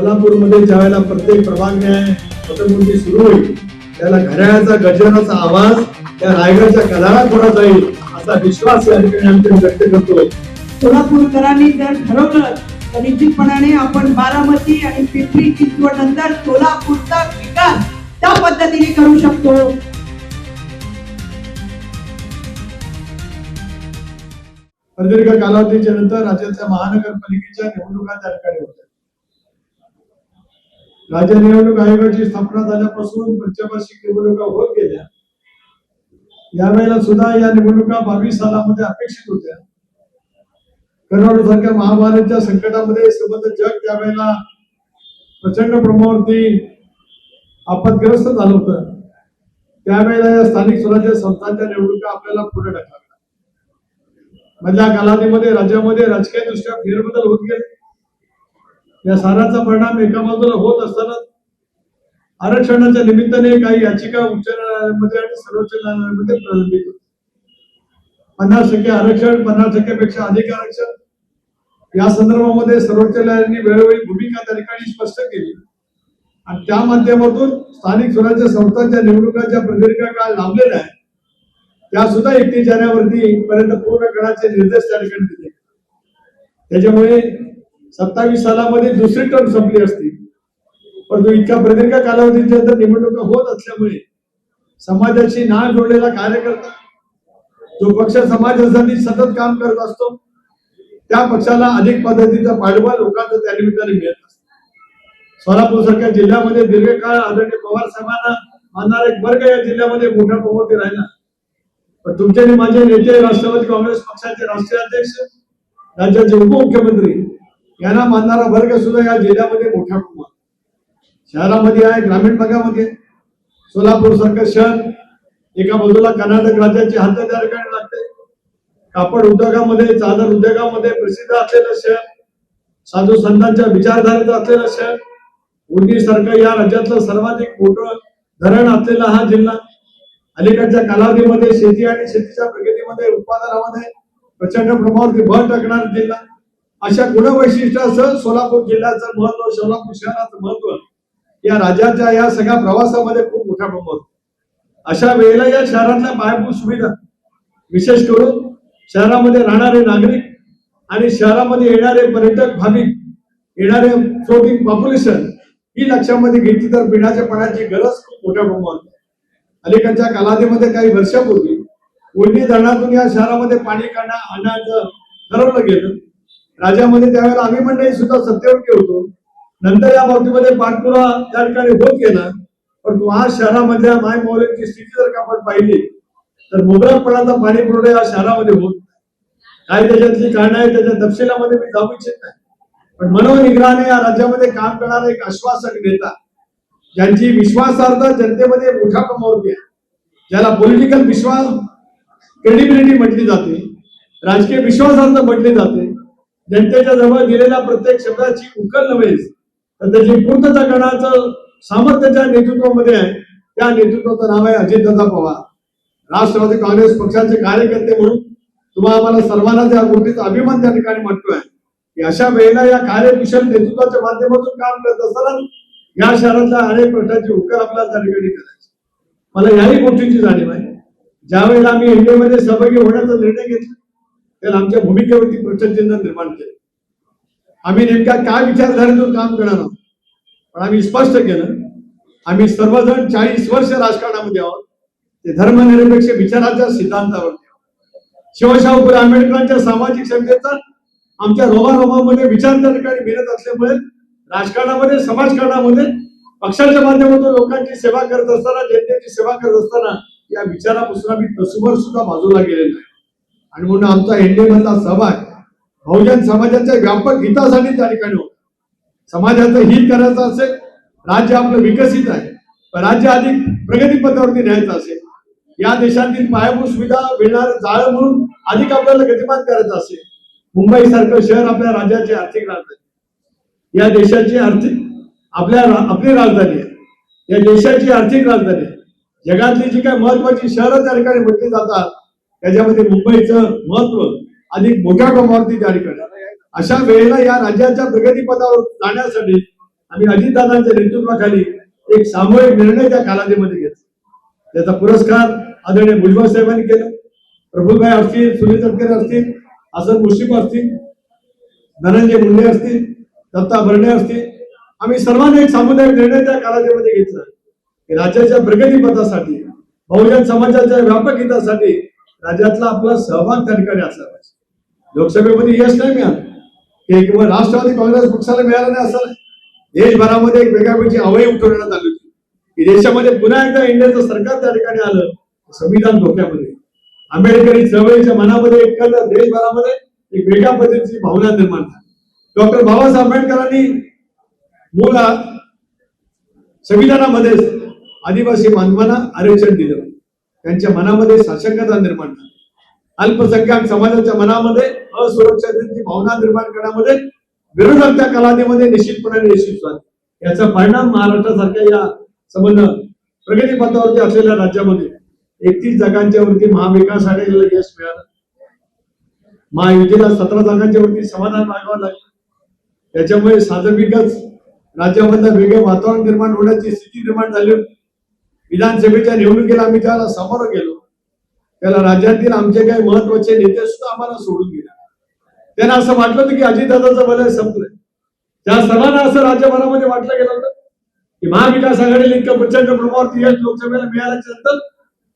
सोलापूरमध्ये ज्या वेळेला प्रत्येक प्रभाग न्याय मतमोजणी सुरू होईल त्याला घड्याळाचा गजराचा आवाज त्या रायगडच्या कधारात थोडा जाईल असा विश्वास या ठिकाणी आमच्या व्यक्त करतो सोलापूरकरांनी जर ठरवलं तर निश्चितपणाने आपण बारामती आणि पिंपरी चिंचवड नंतर सोलापूरचा विकास त्या पद्धतीने करू शकतो. प्रदीर्घ कालावधीच्या नंतर राज्याच्या महानगरपालिकेच्या निवडणुका त्या ठिकाणी होत्या. राज्य निवडणूक आयोगाची स्थापना झाल्यापासून पंचवार्षिक निवडणुका होत गेल्या. यावेळेला सुद्धा या निवडणुका बावीस सालामध्ये अपेक्षित होत्या. कर्नाटक सारख्या महामारीच्या संकटामध्ये संबंध जग त्यावेळेला प्रचंड प्रमाणावरती आपत्ग्रस्त झालं होतं. त्यावेळेला या स्थानिक स्वराज्य संस्थांच्या निवडणुका आपल्याला पुढे टाकाव्या मधल्या कालावधीमध्ये राज्यामध्ये राजकीय दृष्ट्या फेरबदल होत गेले. या साराचा परिणाम एका बाजूला होत असताना आरक्षणाच्या निमित्ताने काही याचिका उच्च न्यायालयामध्ये आणि सर्वोच्च न्यायालयामध्ये प्रलंबित होते. पन्नास टक्के आरक्षण पन्नास टक्क्यापेक्षा अधिक आरक्षण. या संदर्भामध्ये सर्वोच्च न्यायालयाने वेळोवेळी भूमिका त्या ठिकाणी स्पष्ट केली. आणि त्या माध्यमातून स्थानिक स्वराज्य संस्थांच्या निवडणुकांच्या प्रदीर्घ काळ लांबलेल्या आहे त्या सुद्धा एकतीस जानेवारी पर्यंत पूर्ण करण्याचे निर्देश त्या ठिकाणी दिले. त्याच्यामुळे सत्तावीस सालामध्ये दुसरी टर्म संपली असती. परंतु इतक्या प्रदीर्घ कालावधीच्या तर निवडणुका होत असल्यामुळे समाजाशी ना जोडलेला कार्यकर्ता जो पक्ष समाजासाठी सतत काम करत असतो त्या पक्षाला अधिक पद्धतीचा पाठबळ लोकांचं त्या निमित्ताने मिळत असतं. सोलापूर सारख्या जिल्ह्यामध्ये दीर्घकाळ आदरणीय पवार साहेबांना मानणारा एक वर्ग या जिल्ह्यामध्ये मोठ्या प्रमोती राहिला. पण तुमचे माझे नेते राष्ट्रवादी काँग्रेस पक्षाचे राष्ट्रीय अध्यक्ष राज्याचे उपमुख्यमंत्री यांना मानणारा वर्ग सुद्धा या जिल्ह्यामध्ये मोठ्या प्रमाणात शहरामध्ये आहे ग्रामीण भागामध्ये. सोलापूर सारखं शहर एका बाजूला कर्नाटक राज्याची हद्द तयार करायला लागते? कापड उद्योगामध्ये चादर उद्योगामध्ये प्रसिद्ध असलेलं शहर साधू संतांच्या विचारधारेचं असलेलं शहर उर्नी सारखं या राज्यातलं सर्वाधिक मोठं धरण असलेला हा जिल्हा. अलीकडच्या कालावधीमध्ये शेती आणि शेतीच्या प्रगतीमध्ये उत्पादनामध्ये प्रचंड प्रमाणावरती भर टाकणारा जिल्हा. अशा गुणवैशिष्ट्यासह सोलापूर जिल्ह्याचं महत्त्व सोलापूर शहराचं महत्त्व या राज्याच्या या सगळ्या प्रवासामध्ये खूप मोठ्या प्रमाणात अशा वेळेला या शहरातल्या पायाभूत सुविधा विशेष करून शहरामध्ये राहणारे नागरिक आणि शहरामध्ये येणारे पर्यटक भाविक येणारे फ्लोटिंग पॉप्युलेशन ही लक्षामध्ये घेतली तर पिण्याच्या पाण्याची गरज खूप मोठ्या प्रमाणात अलीकडच्या कालावधीमध्ये काही वर्षापूर्वी उलटी धरणातून या शहरामध्ये पाणी काढणं आणण्याचं ठरवलं गेलं. राज्यामध्ये त्यावेळेला आम्ही मंडळी सुद्धा सत्तेवर होतो नंतर या बाबतीमध्ये पाठपुरा त्या ठिकाणी होत गेला. पण आज शहरामधल्या माय मौल्यांची स्थिती जर का आपण पाहिली तर मुबलकपणाचा पाणी पुरवठा या शहरामध्ये होत नाही. काय त्याच्यातली कारण आहे त्याच्या तपशिलामध्ये मी जाऊ इच्छित नाही. पण मनोनिग्रहाने या राज्यामध्ये काम करणारा एक आश्वासक नेता ज्यांची विश्वासार्हता जनतेमध्ये मोठ्या प्रमाणावरती आहे. ज्याला पॉलिटिकल विश्वास क्रेडिबिलिटी म्हटली जाते राजकीय विश्वासार्थ म्हटली जाते जनतेच्या जवळ दिलेल्या प्रत्येक शब्दाची उकल नव्हे. तर त्याची पूर्तता करण्याचं सामर्थ्याच्या नेतृत्वामध्ये आहे त्या नेतृत्वाचं नाव आहे अजितदादा पवार. राष्ट्रवादी काँग्रेस पक्षाचे कार्यकर्ते म्हणून तुम्हा आम्हाला सर्वांना त्या गोष्टीचा अभिमान त्या ठिकाणी म्हणतोय की अशा वेळेला या कार्यकुशल नेतृत्वाच्या माध्यमातून काम करत असताना या शहरातल्या अनेक प्रकारची उकल आपल्याला त्या ठिकाणी करायची. मला याही गोष्टीची जाणीव आहे. ज्या वेळेला आम्ही इंडियामध्ये मध्ये सहभागी होण्याचा निर्णय घेतला त्याला आमच्या भूमिकेवरती प्रश्नचिन्ह निर्माण केलं. आम्ही नेमक्या काय विचारधारेतून काम करणार आहोत? पण आम्ही स्पष्ट केलं आम्ही सर्वजण चाळीस वर्ष राजकारणामध्ये आहोत. ते धर्मनिरपेक्ष विचाराच्या सिद्धांतावरती आहोत. शिवशाहू फुले आंबेडकरांच्या सामाजिक क्षमतेचा आमच्या रोमारोमामध्ये विचार त्या ठिकाणी मिळत असल्यामुळे राजकारणामध्ये समाजकारणामध्ये पक्षाच्या माध्यमातून लोकांची सेवा करत असताना जनतेची सेवा करत असताना या विचारापासून आम्ही तसूभर सुद्धा बाजूला गेलेलो आहे. आणि म्हणून आमचा एनडीए मधला बहुजन समाजाच्या व्यापक हितासाठी त्या ठिकाणी होता. समाजाचं हित करायचं असेल राज्य आपलं विकसित आहे पण राज्य अधिक प्रगतीपथावरती न्यायचं असेल या देशातील पायाभूत सुविधा मिळणार जाळं म्हणून अधिक आपल्याला गतिमान करायचं असेल मुंबई सारखं शहर आपल्या राज्याची आर्थिक राजधानी या देशाची आर्थिक आपल्या आपली राजधानी आहे. या देशाची आर्थिक राजधानी आहे. जगातली जी काही महत्वाची शहरं त्या ठिकाणी म्हटली जातात त्याच्यामध्ये मुंबईचं महत्त्व अधिक मोठ्या प्रमाणावरती जारी करणार अशा वेळेला या राज्याच्या प्रगतीपथावर जाण्यासाठी आम्ही अजितदादांच्या नेतृत्वाखाली एक सामूहिक निर्णय त्या कालावधीमध्ये घेतला. त्याचा पुरस्कार आदरणीय भुजबळ साहेबांनी केला. प्रफुलभाई असतील सुनील तटकरे असतील हसन मुश्रीफ असतील धनंजय मुंडे असतील दत्ता बर्णे असतील. आम्ही सर्वांनी एक सामुदायिक निर्णय त्या कालावधीमध्ये घेतला. की राज्याच्या प्रगतीपथासाठी बहुजन समाजाच्या व्यापक हितासाठी राज्यातला आपला सहभाग त्या ठिकाणी असला पाहिजे. लोकसभेमध्ये यश नाही मिळालं. किंवा राष्ट्रवादी काँग्रेस पक्षाला मिळालं नाही असं देशभरामध्ये एक वेगळ्यापैकी वेगळी उठवण्यात आली होती. की देशामध्ये पुन्हा एकदा इंडियाचं सरकार त्या ठिकाणी आलं संविधान धोक्यामध्ये. आंबेडकरी चळवळीच्या मनामध्ये एक देशभरामध्ये एक वेगळ्या पद्धतीची भावना निर्माण झाली. डॉक्टर बाबासाहेब आंबेडकरांनी मुळात संविधानामध्ये आदिवासी बांधवांना आरक्षण दिलं. त्यांच्या मनामध्ये शासकता निर्माण झाली. अल्पसंख्याक समाजाच्या मनामध्ये असुरक्षिततेची भावना निर्माण करण्यामध्ये विरोधक त्या कालावधीमध्ये निश्चितपणे यशस्वी झाले. याचा परिणाम महाराष्ट्रासारख्या या संबंध प्रगतीपथावरती असलेल्या राज्यामध्ये एकतीस जागांच्या वरती महाविकास आघाडीला यश मिळालं. महायुतीला सतरा जागांच्या वरती समाधान मागावं लागलं. त्याच्यामुळे साधविकच राज्यामधलं वेगळं वातावरण निर्माण होण्याची स्थिती निर्माण झाली. होती विधानसभेच्या निवडणुकीला आम्ही त्याला समोर गेलो त्याला राज्यातील आमचे काही महत्त्वाचे नेते सुद्धा आम्हाला सोडून गेले. त्यांना असं वाटलं होतं की अजितदादाचं भलं संपलंय. त्या सर्वांना असं राज्यभरामध्ये वाटलं गेलं होतं की महाविकास आघाडीला इतकं प्रचंड प्रमाणावरती यश लोकसभेला मिळाल्याच्या नंतर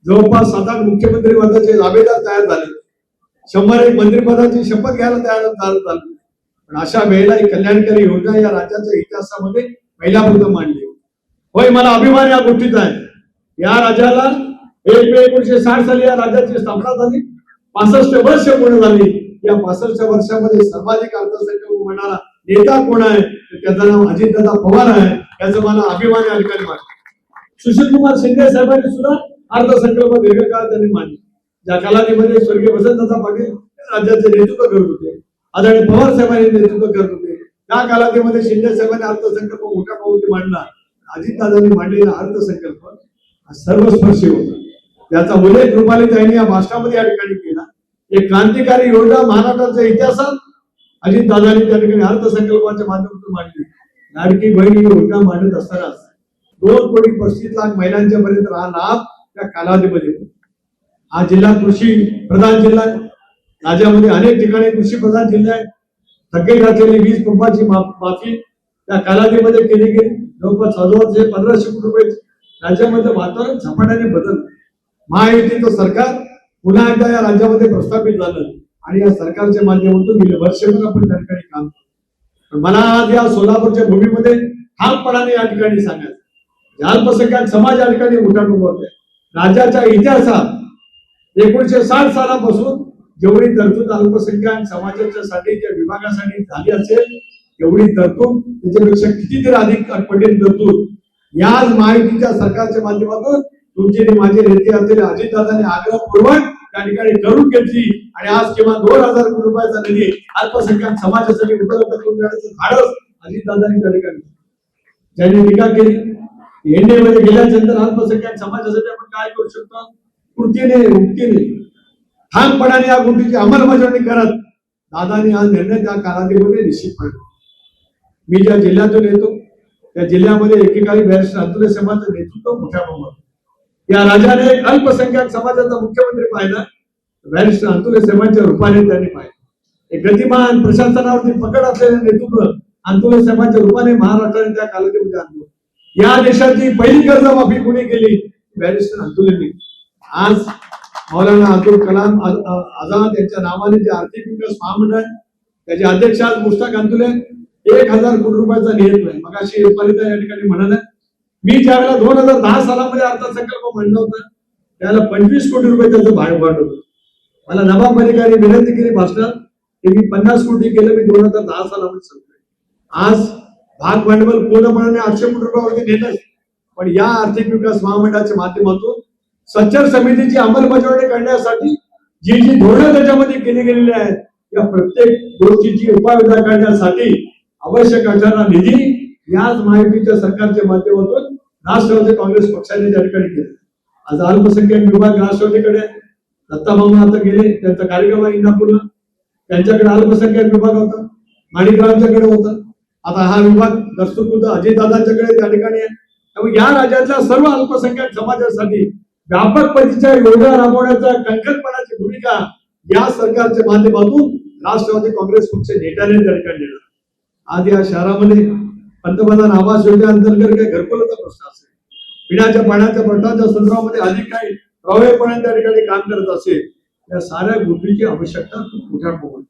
जवळपास सात आठ मुख्यमंत्री पदाचे दावेदार तयार झाले. शंभर एक मंत्रिपदाची शपथ घ्यायला तयार तयार झाले. पण अशा वेळेला ही कल्याणकारी योजना या राज्याच्या इतिहासामध्ये पहिल्यापर्यंत मांडली. होय मला अभिमान या गोष्टीचा आहे. या राज्याला एक मे एकोणीशे साठ साली या राज्याची स्थापना झाली. पासष्ट वर्ष पूर्ण झाली. या पासष्ट वर्षामध्ये सर्वाधिक अर्थसंकल्प म्हणणारा नेता कोण आहे? त्याचं नाव अजितदादा पवार आहे. याचं मला अभिमान या ठिकाणी सुशील कुमार शिंदे साहेबांनी सुद्धा अर्थसंकल्प दीर्घकाळ त्यांनी मानले. ज्या कालावधीमध्ये स्वर्गीय वसंतदादा पाटील राज्याचे नेतृत्व करत होते. आदरणीय पवार साहेबांनी नेतृत्व करत होते. त्या कालावधीमध्ये शिंदे साहेबांनी अर्थसंकल्प मोठ्या पावती मांडला. अजितदादांनी मांडलेला अर्थसंकल्प सर्वस्पर्शी होता त्याचा उल्लेख रुपाली त्यांनी या भाषणामध्ये या ठिकाणी केला. एक क्रांतिकारी योजना महाराष्ट्राच्या इतिहासात अजित दादानी त्या ठिकाणी अर्थसंकल्पाच्या माध्यमातून मांडली. लाडकी बहीण ही योजना मांडत असताना दोन कोटी पस्तीस लाख महिलांच्या पर्यंत हा लाभ त्या कालावधीमध्ये. हा जिल्हा कृषी प्रधान जिल्हा आहे. राज्यामध्ये अनेक ठिकाणी कृषी प्रधान जिल्हे आहेत. थकीत घातलेली वीज पंपाची माफी त्या कालावधीमध्ये केली गेली. जवळपास हजार पंधराशे कोटी रुपये राज्यामधलं वातावरण झपाट्याने बदल. महायुतीचं सरकार पुन्हा एकदा या राज्यामध्ये प्रस्थापित झालं. आणि या सरकारच्या माध्यमातून गेले वर्षभर आपण त्या ठिकाणी काम पण मला आज या सोलापूरच्या भूमीमध्ये ठामपणाने या ठिकाणी सांगायचं अल्पसंख्याक समाज या ठिकाणी मोठा उभारते राज्याच्या इतिहासात एकोणीशे साठ सालापासून जेवढी तरतूद अल्पसंख्याक समाजाच्या साठी त्या विभागासाठी झाली असेल एवढी तरतूद त्याच्यापेक्षा कितीतरी अधिक पटीने तरतूद याच महायुतीच्या सरकारच्या माध्यमातून तुमचे माझे नेते असलेले अजितदादांनी आग्रहपूर्वक त्या ठिकाणी करून घेतली. आणि आज किमान दोन हजार कोटी रुपयाचा निधी अल्पसंख्याक समाजासाठी उपलब्ध करून देण्याचं धाडस अजितदादांनी त्या ठिकाणी त्यांनी ज्यांनी टीका केली एनडीए मध्ये गेल्याच्यानंतर अल्पसंख्याक समाजासाठी आपण काय करू शकतो? कृतीने उक्तीने ठामपणाने या गोष्टीची अंमलबजावणी करत दादानी हा निर्णय त्या कालावधीमध्ये निश्चितपणे मी ज्या जिल्ह्यातून येतो त्या जिल्ह्यामध्ये एकेकाळी बॅरिस्टर अतुल समाजाचं नेतृत्व मोठ्या प्रमाणात. या राजाने अल्पसंख्याक समाजाचा मुख्यमंत्री पाहिला. बॅरिस्टर अंतुले समाजच्या रूपाने त्यांनी पाहिलं. एक गतिमान प्रशासनावरती पकड असलेले नेतृत्व अंतुले समाजच्या रूपाने महाराष्ट्राने त्या कालावधीमध्ये आणलं. या देशाची पहिली कर्जमाफी कोणी केली? बॅरिस्टर अंतुलेंनी. आज मौलाना अब्दुल कलाम आझाद यांच्या नावाने जे आर्थिक विकास महामंडळ त्याचे अध्यक्ष आज मुस्ताक अंतुले एक हजार कोटी रुपयाचा नियत नाही. मग अशी फलिता या ठिकाणी म्हणाल मी ज्यावेळेला दोन हजार दहा सालामध्ये अर्थसंकल्प म्हणलं होतं त्याला पंचवीस कोटी रुपये त्याचं भाग वाढवलं मला नवाब मलिकाने विनंती केली भाषणात की मी पन्नास कोटी केलं मी दोन हजार दहा सालामध्ये सांगतोय आज भाग भांडवल पूर्णपणे आठशे कोटी रुपयावरती नेलं पण या आर्थिक विकास महामंडळाच्या माध्यमातून सच्चर समितीची अंमलबजावणी करण्यासाठी जी जी धोरणं त्याच्यामध्ये केली गेलेली आहेत या प्रत्येक गोष्टीची उपाययोजना करण्यासाठी आवश्यक असणारा निधी याच माहितीच्या सरकारच्या माध्यमातून राष्ट्रवादी काँग्रेस पक्षाने त्या ठिकाणी केला आज अल्पसंख्याक विभाग राष्ट्रवादीकडे दत्ता मामा आता गेले त्यांचा कार्यक्रम आहे इंदापूरला. त्यांच्याकडे अल्पसंख्याक विभाग होता. माणिकरावांच्याकडे होता. आता हा विभाग दस्तूरखुद्द अजितदादांच्याकडे त्या ठिकाणी आहे. त्यामुळे या राज्यातल्या सर्व अल्पसंख्याक समाजासाठी व्यापक पद्धतीच्या योजना राबवण्याच्या कणखरपणाची भूमिका या सरकारच्या माध्यमातून राष्ट्रवादी काँग्रेस पक्ष नेत्याने त्या ठिकाणी आज या शहरामध्ये पंतप्रधान आवास योजनेअंतर्गत काही घरकुलाचा प्रश्न असेल पिण्याच्या पाण्याच्या प्रश्नाच्या संदर्भामध्ये अधिक काही प्रभावीपणे त्या ठिकाणी काम करत असेल या साऱ्या गोष्टीची आवश्यकता खूप मोठ्या प्रमाणात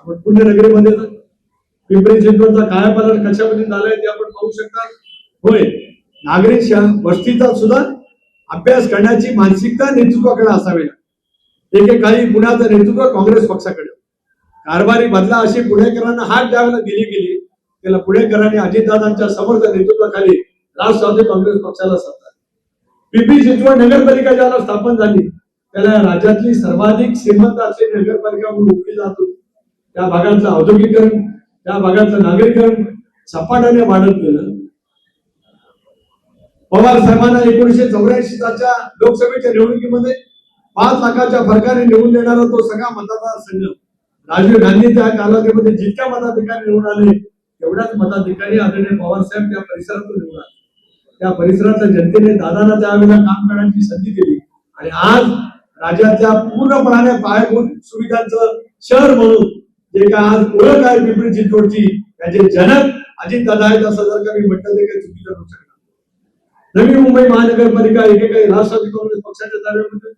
आपण पुण्यनगरीमध्ये पिंपरी चिंचवडचा कायापालन कशामध्ये झालाय ते आपण पाहू शकता. होय नागरिक वस्तीचा सुद्धा अभ्यास करण्याची मानसिकता नेतृत्वाकडे असावी एकेकाळी पुण्याचं नेतृत्व काँग्रेस पक्षाकडे कारभारी बदला अशी पुणेकरांना हात द्यायला दिली गेली. त्याला पुणेकरांनी अजितदादांच्या समर्थ नेतृत्वाखाली राष्ट्रवादी काँग्रेस पक्षाला सत्ता पिंपरी चिंचवड नगरपालिका ज्याला स्थापन झाली. त्याला राज्यातली सर्वाधिक श्रीमंत असलेली नगरपालिका म्हणून ओळखली जात होती. त्या भागातलं औद्योगिकरण त्या भागातलं नागरीकरण झपाट्याने वाढत गेलं. पवार साहेबांना एकोणीशे चौऱ्याऐंशी लोकसभेच्या निवडणुकीमध्ये पाच लाखाच्या फरकाने निवडून देणारा तो सगळा मतदारसंघ. राजीव गांधींच्या कालावधीमध्ये जितक्या मताधिकारी निवडून आले तेवढ्याच मताधिकारी आदरणीय पवारसाहेब त्या परिसरातून निवडून आले. त्या परिसरातल्या जनतेने दादांना त्यावेळेला काम करण्याची संधी दिली. आणि आज राज्याच्या पूर्णपणाने पायाभूत सुविधांचं शहर म्हणून जे काय आज ओळख आहे पिंपरी चिंचवडची त्याचे जनक अजित दादा आहेत असं जर का मी म्हटलं ते काही चुकीचं होऊ शकणार नवी मुंबई महानगरपालिका एकेकाळी राष्ट्रवादी काँग्रेस पक्षाच्या ताब्यामध्ये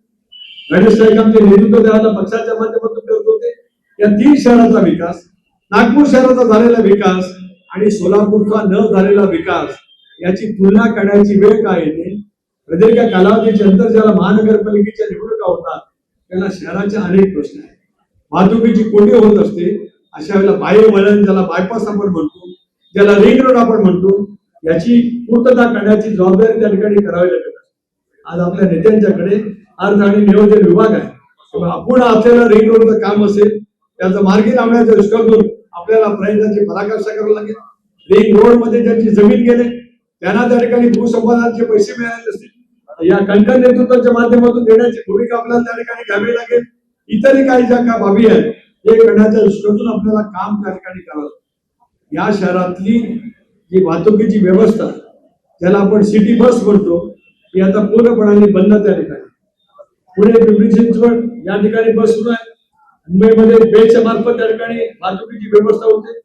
गणेश नाईकांचे नेतृत्व द्यायला पक्षाच्या माध्यमातून करत होते. या तीन शहराचा विकास नागपूर शहराचा झालेला विकास आणि सोलापूरचा न झालेला विकास याची तुलना करण्याची वेळ काय येते? प्रदीर्घ कालावधीच्या नंतर ज्याला महानगरपालिकेच्या निवडणुका होतात त्याला शहराचे अनेक प्रश्न आहेत. वाहतुकीची कोंडी होत असते अशा वेळेला बाह्य वळण ज्याला बायपास आपण म्हणतो ज्याला रिंग रोड आपण म्हणतो याची पूर्तता करण्याची जबाबदारी त्या ठिकाणी करावी लागत असते. आज आपल्या नेत्यांच्याकडे अर्थ आणि नियोजन विभाग आहे. तेव्हा अपूर्ण असलेलं रिंग रोडचं काम असेल त्याचं मार्गी लावण्याच्या करून आपल्याला प्रयत्नाची पराकाष्ठा करावी लागेल. रिंग रोडमध्ये ज्यांची जमीन गेले त्यांना त्या ठिकाणी भूसंपादनाचे पैसे मिळाले असतील या कंटन नेतृत्वाच्या माध्यमातून देण्याची भूमिका आपल्याला त्या ठिकाणी घ्यावी लागेल. इतरही काही ज्या काय बाबी आहेत हे करण्याच्या दृष्टीतून आपल्याला काम त्या ठिकाणी करावं या शहरातली जी वाहतुकीची व्यवस्था ज्याला आपण सिटी बस म्हणतो ती आता पूर्णपणाने बंद त्या ठिकाणी. पुणे पिंपरी चिंचवड या ठिकाणी बस सुरू आहे. मुंबईमध्ये बेच्या मार्फत त्या ठिकाणी वाहतुकीची व्यवस्था होते.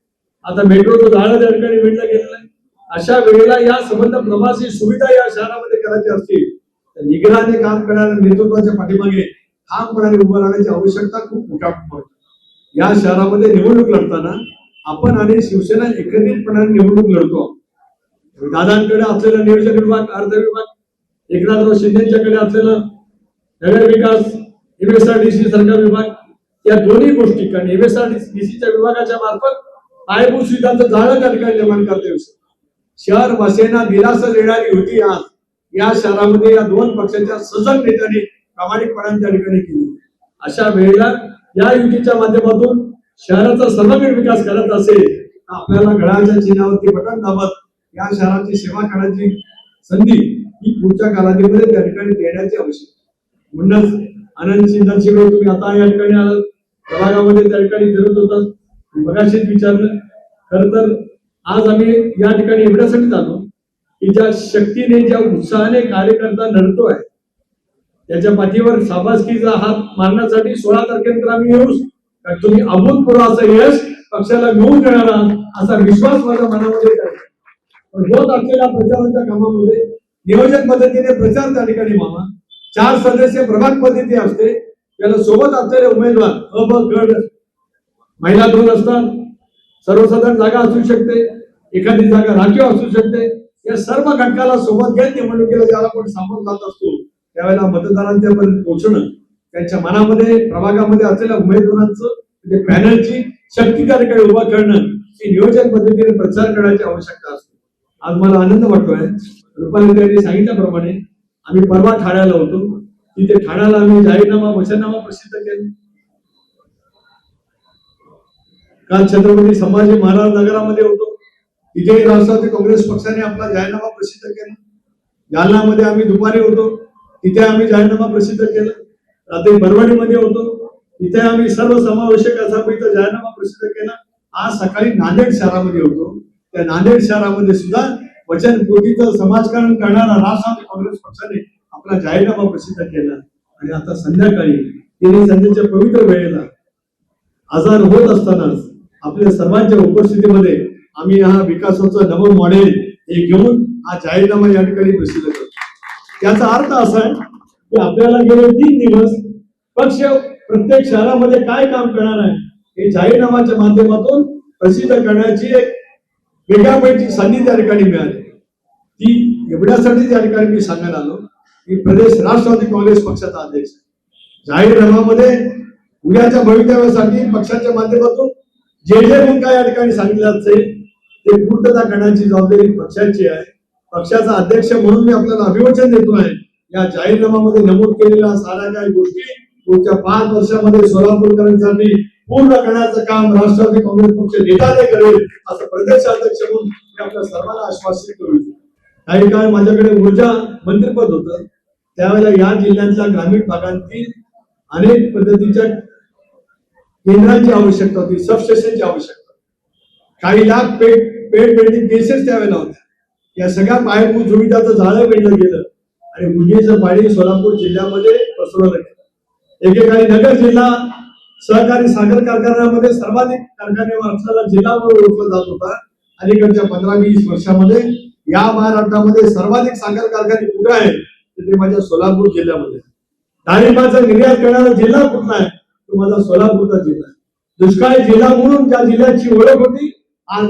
आता मेट्रोचं झाडं त्या ठिकाणी विणलं गेलेलं आहे. अशा वेळेला या संबंध प्रवासी सुविधा या शहरामध्ये करायची असतील तर निग्रहाने काम करणाऱ्या नेतृत्वाच्या पाठीमागे ठामपणाने उभं राहण्याची आवश्यकता खूप मोठ्या प्रमाणात या शहरामध्ये निवडणूक लढताना आपण आणि शिवसेना एकत्रितपणाने निवडणूक लढतो. दादांकडे असलेला नियोजन विभाग अर्थ विभाग एकनाथराव शिंदेच्याकडे असलेलं नगर विकास एमएसआरडीसी सरकार विभाग या दोन्ही गोष्टी कारण एमएसआरडीसीच्या विभागाच्या मार्फत पायाभूत सुविधांचं जाळं त्या ठिकाणी निर्माण करता येऊ शहर वासियांना दिलासा देणारी होती आज. या शहरामध्ये या दोन पक्षाच्या सजग नेत्यांनी प्रामाणिकपणाने त्या ठिकाणी केली. अशा वेळेला या युतीच्या माध्यमातून शहराचा सर्वगण विकास करत असेल तर आपल्याला घडाच्या चिन्हावरती बटन दाबत या शहराची सेवा करण्याची संधी ही पुढच्या कालावधीमध्ये त्या ठिकाणी देण्याची आवश्यकता आहे. म्हणूनच आनंद शिंदेशिवाय तुम्ही आता या ठिकाणी आलात. प्रभागामध्ये त्या ठिकाणी फिरत होता. मगाशीच विचारलं. खर तर आज आम्ही या ठिकाणी एवढ्यासाठी झालो की ज्या शक्तीने ज्या उत्साहाने कार्यकर्ता लढतोय त्याच्या पाठीवर शाबासकीचा हात मारण्यासाठी सोळा तारखेनंतर आम्ही येऊच कारण तुम्ही अभूतपूर्व असं यश पक्षाला मिळून देणार आहात असा विश्वास माझ्या मनामध्ये आहे. पण होत असलेल्या प्रचाराच्या कामामध्ये नियोजन पद्धतीने प्रचार त्या ठिकाणी मामा चार सदस्य प्रभाग पद्धती असते. त्याला सोबत असलेले उमेदवार अ ब गट महिला दोन असतात. सर्वसाधारण जागा असू शकते. एखादी जागा राखीव असू शकते. या सर्व घटकाला सोबत घेत निवडणुकीला ज्याला आपण सामोरं जात असतो. त्यावेळेला मतदारांच्यापर्यंत पोहोचणं त्यांच्या मनामध्ये प्रभागामध्ये असलेल्या उमेदवारांचं म्हणजे पॅनलची शक्ती त्या ठिकाणी उभा करणं ही नियोजन पद्धतीने प्रचार करण्याची आवश्यकता असते. आज मला आनंद वाटतोय. रुपाली त्यांनी सांगितल्याप्रमाणे आम्ही परवा ठाण्याला होतो. तिथे ठाण्याला आम्ही जाहीरनामा वचननामा प्रसिद्ध केला. काल छत्रपती संभाजी महाराज नगरामध्ये होतो. तिथेही राष्ट्रवादी काँग्रेस पक्षाने आपला जाहीरनामा प्रसिद्ध केला. जालनामध्ये आम्ही दुपारी होतो. तिथे आम्ही जाहीरनामा प्रसिद्ध केला. रात्री परभणीमध्ये होतो. तिथे आम्ही सर्व समावेशक असा जाहीरनामा प्रसिद्ध केला. आज सकाळी नांदेड शहरामध्ये होतो. त्या नांदेड शहरामध्ये सुद्धा वचन कृतीचं समाजकारण करणारा राष्ट्रवादी काँग्रेस पक्षाने आपला जाहीरनामा प्रसिद्ध केला आणि आता संध्याकाळी तिने संध्याच्या पवित्र वेळेला आजार होत असतानाच आपल्या सर्वांच्या उपस्थितीमध्ये आम्ही हा विकासाचं नवं मॉडेल हे घेऊन हा जाहीरनामा या ठिकाणी प्रसिद्ध करतो. याचा अर्थ असा आहे की आपल्याला गेले तीन दिवस पक्ष प्रत्येक शहरामध्ये काय काम करणार आहे हे जाहीरनामाच्या माध्यमातून प्रसिद्ध करण्याची एक वेगळ्या पैकी संधी त्या ठिकाणी मिळाली. ती एवढ्यासाठी त्या ठिकाणी मी सांगायला आलो मी प्रदेश राष्ट्रवादी काँग्रेस पक्षाचा अध्यक्ष आहे. जाहीरनाम्यामध्ये उद्याच्या भवितव्यासाठी पक्षाच्या माध्यमातून जे जे काय या ठिकाणी सांगितलं असेल ते पूर्तता करण्याची जबाबदारी पक्षाची आहे. पक्षाचा अध्यक्ष म्हणून मी आपल्याला अभिवचन देतो आहे या जाहीरनाम्यामध्ये नमूद केलेल्या साऱ्या काही गोष्टी पुढच्या पाच वर्षामध्ये सोलापूरकरांसाठी पूर्ण करण्याचं काम राष्ट्रवादी काँग्रेस पक्ष नेत्याने करेल असं प्रदेश अध्यक्ष म्हणून मी आपल्या सर्वांना आश्वासित करू इच्छितो. काही काळ माझ्याकडे ऊर्जा मंत्रिपद होतं. त्यावेळेला या जिल्ह्यांच्या ग्रामीण भागातील अनेक पद्धतीच्या केंद्रांची आवश्यकता होती सबस्टेशनची आवश्यकता काही लाख पेट पेट बिल्डिंग केसेस त्यावेळेला होत्या. या सगळ्या पायाभूत सुविधाचं जाळं वेढलं गेलं. आणि उजनीचं पाणी सोलापूर जिल्ह्यामध्ये पसरवलं गेलं. एकेकाळी नगर जिल्हा सहकारी साखर कारखान्यामध्ये सर्वाधिक कारखाने असलेला जिल्हा म्हणून ओळखला जात होता. अलीकडच्या पंधरा वीस वर्षामध्ये या महाराष्ट्रामध्ये सर्वाधिक साखर कारखाने कुठे आहेत? तर ते माझ्या सोलापूर जिल्ह्यामध्ये. डाळिंबाचा निर्यात करणारा जिल्हा कुठला आहे? तो माझा सोलापूरचा जिल्हा आहे. दुष्काळी जिल्हा म्हणून त्या जिल्ह्याची ओळख होती. आज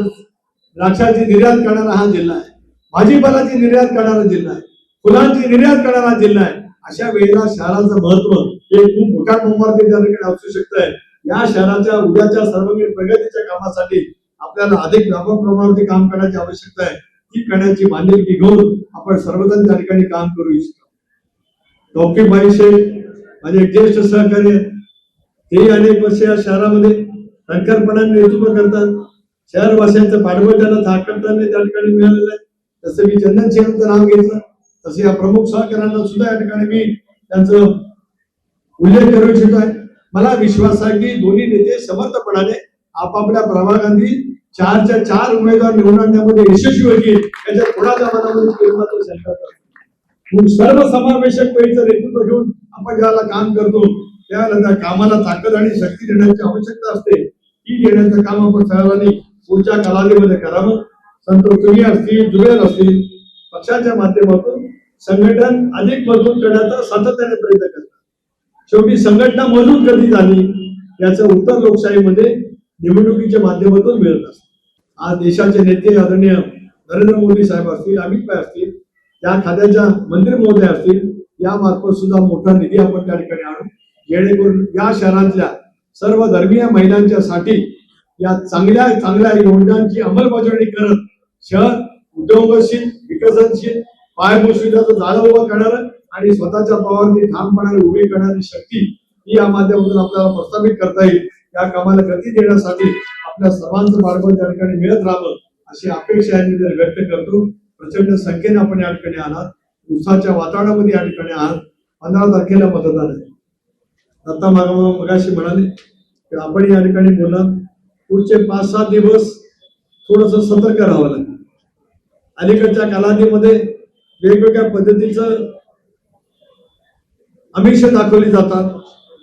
द्राक्षाची निर्यात करणारा हा जिल्हा आहे. भाजीपालाची निर्यात करणारा जिल्हा आहे. फुलांची निर्यात करणारा जिल्हा आहे. अशा वेळेला शहराचं महत्त्व हे खूप मोठ्या प्रमाणात असू शकतंय. या शहराच्या उद्याच्या सर्वांगीण प्रगतीच्या कामासाठी आपल्याला अधिक व्यापक प्रमाणावरती काम करण्याची आवश्यकता आहे. ही करण्याची बांधिलकी घेऊन आपण सर्वजण त्या ठिकाणी काम करू इच्छितो. तौफिकभाई शेख माझे ज्येष्ठ सहकार्य तेही अनेक वर्ष या शहरामध्ये टंकरपणाने नेतृत्व करतात. शहरवासियांचं पाठबळ त्यांना थाकताना त्या ठिकाणी मिळालेलं आहे. तसं मी चंदन सिंहचं नाव घेतलं तसे या प्रमुख सहकाऱ्यांना सुद्धा या ठिकाणी मी त्यांचं उल्लेख करू इच्छित आहे. मला विश्वास आहे की दोन्ही नेते समर्थपणाने आपापल्या प्रभागांनी चारच्या चार उमेदवार निवडून आणण्यामध्ये यशस्वी होतील याच्या कोणाच्या मनामध्ये काही मात्र सर्वसमावेशक पैचं नेतृत्व घेऊन आपण ज्याला काम करतो त्यावेळेला त्या कामाला ताकद आणि शक्ती देण्याची आवश्यकता असते. ती देण्याचं काम आपण सर्वांनी पुढच्या कालावधीमध्ये करावं. संतोष तुम्ही असतील जुबेर असतील पक्षाच्या माध्यमातून संघटन अधिक मजबूत करण्याचा सातत्याने प्रयत्न करतात. शेवटी संघटना मजबूत कधी झाली याचं उत्तर लोकशाहीमध्ये निवडणुकीच्या माध्यमातून मिळत असतं. आज देशाचे नेते आदरणीय नरेंद्र मोदी साहेब असतील अमित भाई असतील या खात्याच्या मंत्री महोदय असतील या मार्फत सुद्धा मोठा निधी आपण त्या ठिकाणी आणू. जेणेकरून या शहरातल्या सर्व धर्मीय महिलांच्या साठी या चांगल्या चांगल्या योजनांची अंमलबजावणी करत शहर उद्योगशील विकसनशील पायाभूत सुविधाचं जाळं उभं करणार आणि स्वतःच्या पावावरती ठामपणाने उभी करणारी शक्ती ही या माध्यमातून आपल्याला प्रस्थापित करता येईल. या कामाला गती देण्यासाठी आपल्या सर्वांचं मार्ग त्या ठिकाणी मिळत राहावं अशी अपेक्षा यांनी जर व्यक्त करतो. प्रचंड संख्येने आपण या ठिकाणी आलात. उसाच्या वातावरणामध्ये या ठिकाणी आहात. पंधरा तारखेला मतदान आहे. दत्ता माग मगाशी म्हणाले की आपण या ठिकाणी बोला पुढचे पाच सात दिवस थोडस सतर्क राहावं लागेल. अलीकडच्या कालावधीमध्ये वेगवेगळ्या पद्धतीचं अमिष दाखवली जातात.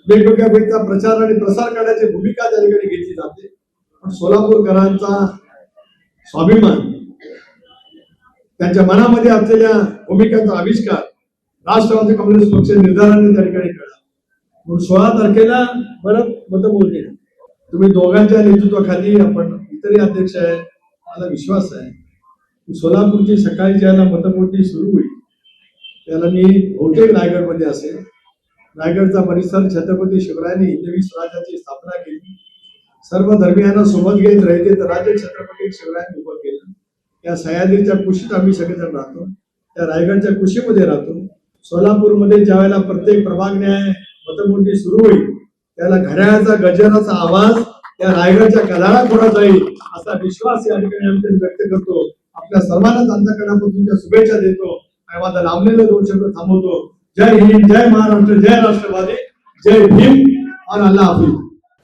वेगवेगळ्या व्यक्तीचा प्रचार आणि प्रसार करण्याची भूमिका त्या ठिकाणी घेतली जाते. सोलापूरकरांचा स्वाभिमान त्यांच्या मनामध्ये असलेल्या भूमिकांचा आविष्कार राष्ट्रवादी काँग्रेस पक्ष निर्धाराने त्या ठिकाणी कळला. म्हणून सोळा तारखेला परत मतमोजणी तुम्ही दोघांच्या नेतृत्वाखाली आपण इतरही अध्यक्ष आहे मला विश्वास आहे की सोलापूरची सकाळी ज्याला मतमोजणी सुरू होईल त्याला मी बहुतेक रायगडमध्ये असेल. रायगडचा परिसर छत्रपती शिवरायांनी हिंदवी स्वराज्याची स्थापना केली. सर्व धर्मियांना सोबत घेत राहते. तर राज्य छत्रपती शिवरायांनी उभं केलं. या सह्याद्रीच्या कुशीत आम्ही सगळेजण राहतो. त्या रायगडच्या कुशीमध्ये राहतो. सोलापूरमध्ये ज्यावेळेला प्रत्येक प्रभाग न्याय मतमोजणी सुरू होईल त्याला घड्याळाचा गजराचा आवाज त्या रायगडच्या कदाळा पुढे जाईल असा विश्वास या ठिकाणी आम्ही व्यक्त करतो. आपल्या सर्वांना अंतकरणापासूनच्या शुभेच्छा देतो आणि माझा लांबलेलं दोन शब्द थांबवतो. जय हिंद जय महाराष्ट्र जय राष्ट्रवादी जय भीम और अल्लाह हाफिज